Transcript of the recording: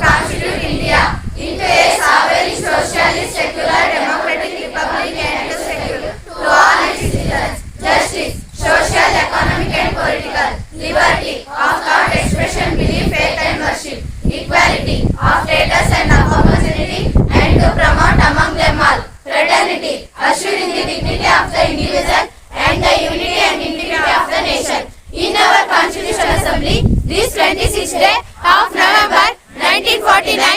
to India into a sovereign, socialist, secular, to all justice, social, economic and political, liberty of thought, expression, belief, faith and worship, equality of status and of and to promote among them all fraternity, the dignity of the individual and the unity and integrity of the nation. In our Constitutional Assembly, this 26th day of 49.